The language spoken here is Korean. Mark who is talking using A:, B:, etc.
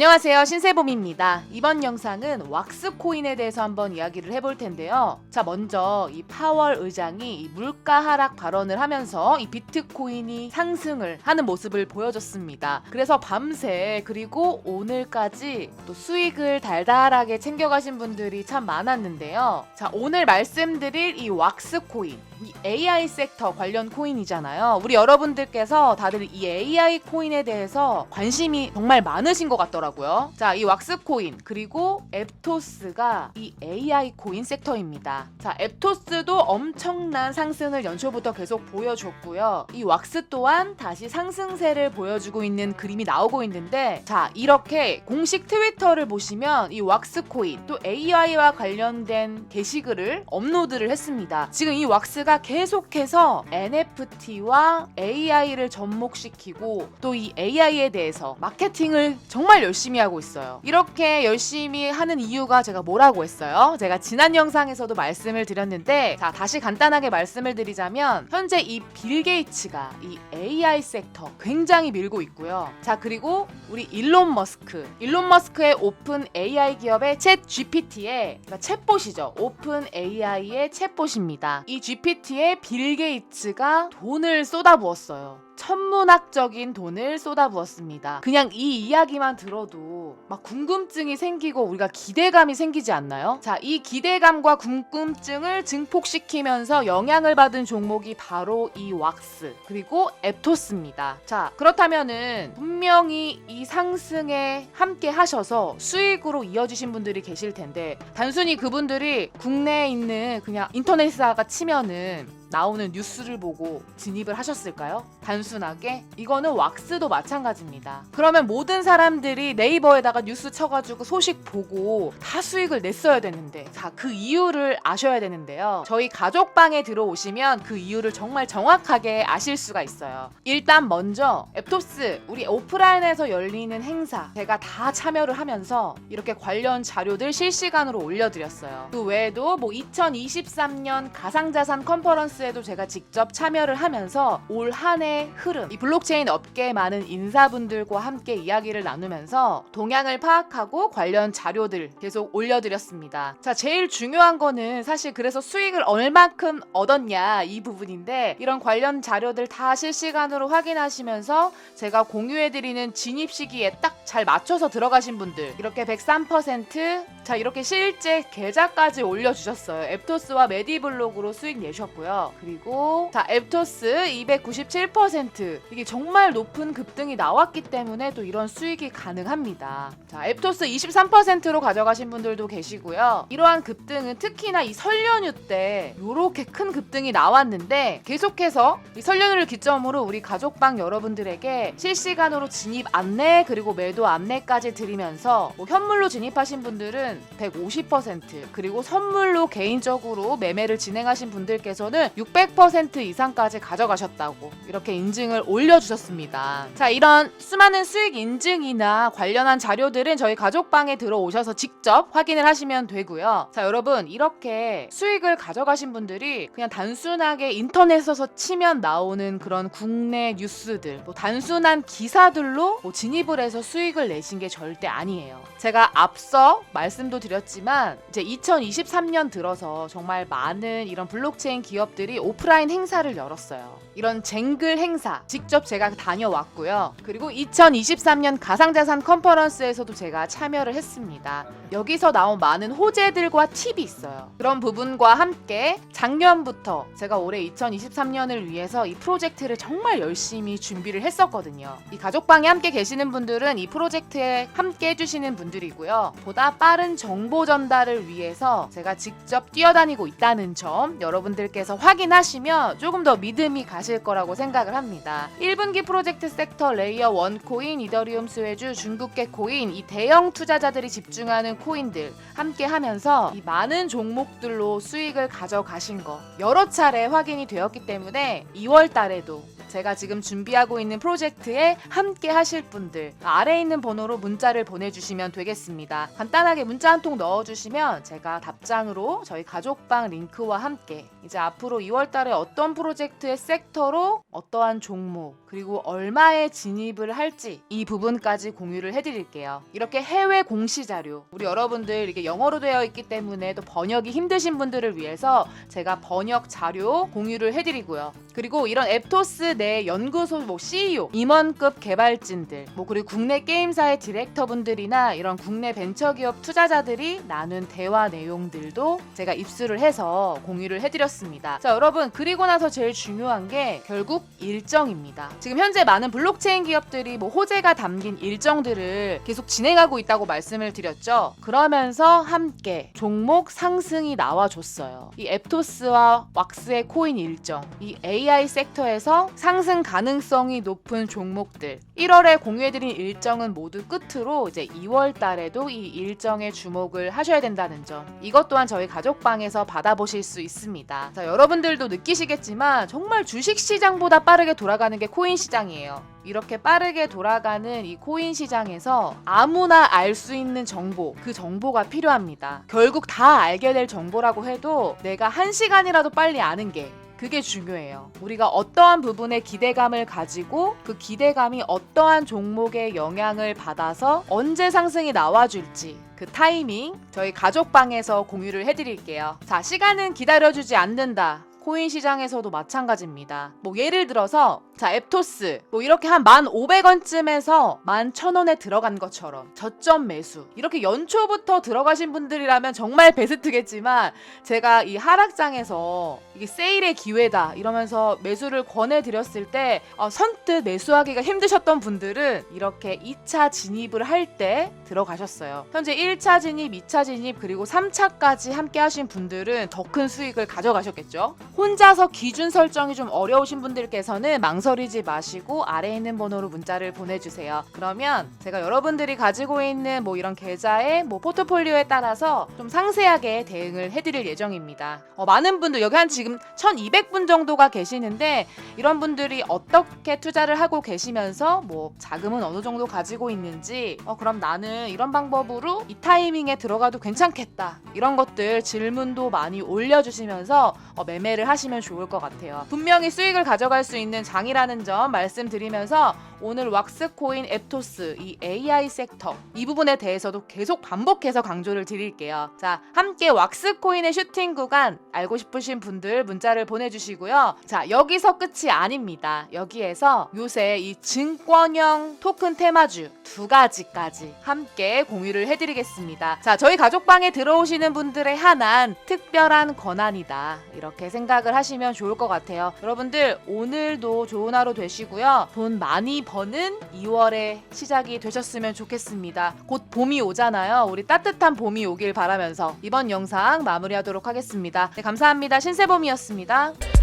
A: 안녕하세요. 신세봄입니다. 이번 영상은 왁스 코인에 대해서 한번 이야기를 해볼 텐데요. 자 먼저 이 파월 의장이 이 물가 하락 발언을 하면서 이 비트코인이 상승을 하는 모습을 보여줬습니다. 그래서 밤새 그리고 오늘까지 또 수익을 달달하게 챙겨가신 분들이 참 많았는데요. 자 오늘 말씀드릴 이 왁스 코인 이 AI 섹터 관련 코인이잖아요. 우리 여러분들께서 다들 이 AI 코인에 대해서 관심이 정말 많으신 것 같더라고요. 자, 이 왁스 코인 그리고 앱토스가 이 AI 코인 섹터입니다. 자, 앱토스도 엄청난 상승을 연초부터 계속 보여줬고요. 이 왁스 또한 다시 상승세를 보여주고 있는 그림이 나오고 있는데, 자, 이렇게 공식 트위터를 보시면 이 왁스 코인 또 AI와 관련된 게시글을 업로드를 했습니다. 지금 이 왁스가 계속해서 NFT와 AI를 접목시키고 또 이 AI에 대해서 마케팅을 정말 열심히 하고 있어요. 이렇게 열심히 하는 이유가 제가 뭐라고 했어요? 제가 지난 영상에서도 말씀을 드렸는데 자 다시 간단하게 말씀을 드리자면 현재 이 빌 게이츠가 이 AI 섹터 굉장히 밀고 있고요. 자 그리고 우리 일론 머스크 일론 머스크의 오픈 AI 기업의 챗 GPT의 그러니까 챗봇이죠. 오픈 AI의 챗봇입니다. 이 GPT 에 빌 게이츠가 돈을 쏟아부었어요. 천문학적인 돈을 쏟아부었습니다. 그냥 이 이야기만 들어도 막 궁금증이 생기고 우리가 기대감이 생기지 않나요? 자, 이 기대감과 궁금증을 증폭시키면서 영향을 받은 종목이 바로 이 왁스 그리고 앱토스입니다. 자, 그렇다면은 분명히 이 상승에 함께 하셔서 수익으로 이어지신 분들이 계실 텐데 단순히 그분들이 국내에 있는 그냥 인터넷사가 치면은 나오는 뉴스를 보고 진입을 하셨을까요? 단순하게 이거는 왁스도 마찬가지입니다. 그러면 모든 사람들이 네이버에다가 뉴스 쳐가지고 소식 보고 다 수익을 냈어야 되는데 자 그 이유를 아셔야 되는데요. 저희 가족방에 들어오시면 그 이유를 정말 정확하게 아실 수가 있어요. 일단 먼저 앱토스 우리 오프라인에서 열리는 행사 제가 다 참여를 하면서 이렇게 관련 자료들 실시간으로 올려드렸어요. 그 외에도 뭐 2023년 가상자산 컨퍼런스 에도 제가 직접 참여를 하면서 올 한 해 흐름, 이 블록체인 업계 많은 인사분들과 함께 이야기를 나누면서 동향을 파악하고 관련 자료들 계속 올려드렸습니다. 자, 제일 중요한 거는 사실 그래서 수익을 얼만큼 얻었냐 이 부분인데 이런 관련 자료들 다 실시간으로 확인하시면서 제가 공유해드리는 진입 시기에 딱 잘 맞춰서 들어가신 분들 이렇게 103% 자 이렇게 실제 계좌까지 올려주셨어요. 앱토스와 메디블록으로 수익 내셨고요. 그리고 자 앱토스 297% 이게 정말 높은 급등이 나왔기 때문에 또 이런 수익이 가능합니다. 자 앱토스 23%로 가져가신 분들도 계시고요. 이러한 급등은 특히나 이 설 연휴 때 이렇게 큰 급등이 나왔는데 계속해서 이 설 연휴를 기점으로 우리 가족방 여러분들에게 실시간으로 진입 안내 그리고 매도 안내까지 드리면서 뭐 현물로 진입하신 분들은 150% 그리고 선물로 개인적으로 매매를 진행하신 분들께서는 600% 이상까지 가져가셨다고 이렇게 인증을 올려주셨습니다. 자 이런 수많은 수익 인증이나 관련한 자료들은 저희 가족방에 들어오셔서 직접 확인을 하시면 되고요. 자 여러분 이렇게 수익을 가져가신 분들이 그냥 단순하게 인터넷에서 치면 나오는 그런 국내 뉴스들 뭐 단순한 기사들로 뭐 진입을 해서 수익을 내신 게 절대 아니에요. 제가 앞서 말씀 도 드렸지만 이제 2023년 들어서 정말 많은 이런 블록체인 기업들이 오프라인 행사를 열었어요. 이런 쟁글 행사 직접 제가 다녀왔고요. 그리고 2023년 가상자산 컨퍼런스에서도 제가 참여를 했습니다. 여기서 나온 많은 호재들과 팁이 있어요. 그런 부분과 함께 작년부터 제가 올해 2023년을 위해서 이 프로젝트를 정말 열심히 준비를 했었거든요. 이 가족방에 함께 계시는 분들은 이 프로젝트에 함께 해주시는 분들이고요. 보다 빠른 정보 전달을 위해서 제가 직접 뛰어다니고 있다는 점 여러분들께서 확인하시면 조금 더 믿음이 가실 거라고 생각을 합니다. 1분기 프로젝트 섹터 레이어 1 코인, 이더리움 스웨주, 중국계 코인, 이 대형 투자자들이 집중하는 코인들 함께 하면서 이 많은 종목들로 수익을 가져가신 거 여러 차례 확인이 되었기 때문에 2월 달에도 제가 지금 준비하고 있는 프로젝트에 함께 하실 분들 아래에 있는 번호로 문자를 보내주시면 되겠습니다. 간단하게 문자 한 통 넣어주시면 제가 답장으로 저희 가족방 링크와 함께 이제 앞으로 2월달에 어떤 프로젝트의 섹터로 어떠한 종목 그리고 얼마에 진입을 할지 이 부분까지 공유를 해드릴게요. 이렇게 해외 공시 자료 우리 여러분들 이게 영어로 되어 있기 때문에 또 번역이 힘드신 분들을 위해서 제가 번역 자료 공유를 해드리고요. 그리고 이런 앱토스 내 연구소 뭐 CEO 임원급 개발진들 뭐 그리고 국내 게임사의 디렉터분들이나 이런 국내 벤처기업 투자자들이 나눈 대화 내용들도 제가 입수를 해서 공유를 해드렸습니다. 자 여러분 그리고 나서 제일 중요한 게 결국 일정입니다. 지금 현재 많은 블록체인 기업들이 뭐 호재가 담긴 일정들을 계속 진행하고 있다고 말씀을 드렸죠. 그러면서 함께 종목 상승이 나와줬어요. 이 앱토스와 왁스의 코인 일정, 이 AI 섹터에서 상승 가능성이 높은 종목들 1월에 공유해드린 일정은 모두 끝으로 이제 2월 달에도 이 일정에 주목을 하셔야 된다는 점 이것 또한 저희 가족방에서 받아보실 수 있습니다. 자, 여러분들도 느끼시겠지만 정말 주식 시장보다 빠르게 돌아가는 게 코인 시장이에요. 이렇게 빠르게 돌아가는 이 코인 시장에서 아무나 알 수 있는 정보, 그 정보가 필요합니다. 결국 다 알게 될 정보라고 해도 내가 한 시간이라도 빨리 아는 게 그게 중요해요. 우리가 어떠한 부분에 기대감을 가지고 그 기대감이 어떠한 종목에 영향을 받아서 언제 상승이 나와줄지 그 타이밍 저희 가족방에서 공유를 해드릴게요. 자, 시간은 기다려주지 않는다. 코인 시장에서도 마찬가지입니다. 뭐 예를 들어서 자 앱토스 뭐 이렇게 한 1,500원쯤에서 11,000원에 들어간 것처럼 저점 매수 이렇게 연초부터 들어가신 분들이라면 정말 베스트겠지만 제가 이 하락장에서 이게 세일의 기회다 이러면서 매수를 권해드렸을 때 어, 선뜻 매수하기가 힘드셨던 분들은 이렇게 2차 진입을 할 때 들어가셨어요. 현재 1차 진입, 2차 진입 그리고 3차까지 함께 하신 분들은 더 큰 수익을 가져가셨겠죠. 혼자서 기준 설정이 좀 어려우신 분들께서는 망설이지 마시고 아래에 있는 번호로 문자를 보내주세요. 그러면 제가 여러분들이 가지고 있는 뭐 이런 계좌의 뭐 포트폴리오에 따라서 좀 상세하게 대응을 해드릴 예정입니다. 어, 많은 분들 여기 한 지금 1,200분 정도가 계시는데 이런 분들이 어떻게 투자를 하고 계시면서 뭐 자금은 어느 정도 가지고 있는지 어, 그럼 나는 이런 방법으로 이 타이밍에 들어가도 괜찮겠다 이런 것들 질문도 많이 올려주시면서 어, 매매를 하시면 좋을 것 같아요. 분명히 수익을 가져갈 수 있는 장이라는 점 말씀드리면서 오늘 왁스코인 앱토스 이 AI 섹터 이 부분에 대해서도 계속 반복해서 강조를 드릴게요. 자, 함께 왁스코인의 슈팅 구간 알고 싶으신 분들 문자를 보내주시고요. 자, 여기서 끝이 아닙니다. 여기에서 요새 이 증권형 토큰 테마주 두 가지까지 함께 공유를 해드리겠습니다. 자, 저희 가족방에 들어오시는 분들의 한한 특별한 권한이다. 이렇게 생각을 하시면 좋을 것 같아요. 여러분들 오늘도 좋은 하루 되시고요. 돈 많이 버는 2월의 시작이 되셨으면 좋겠습니다. 곧 봄이 오잖아요. 우리 따뜻한 봄이 오길 바라면서 이번 영상 마무리하도록 하겠습니다. 네, 감사합니다. 신세범이었습니다.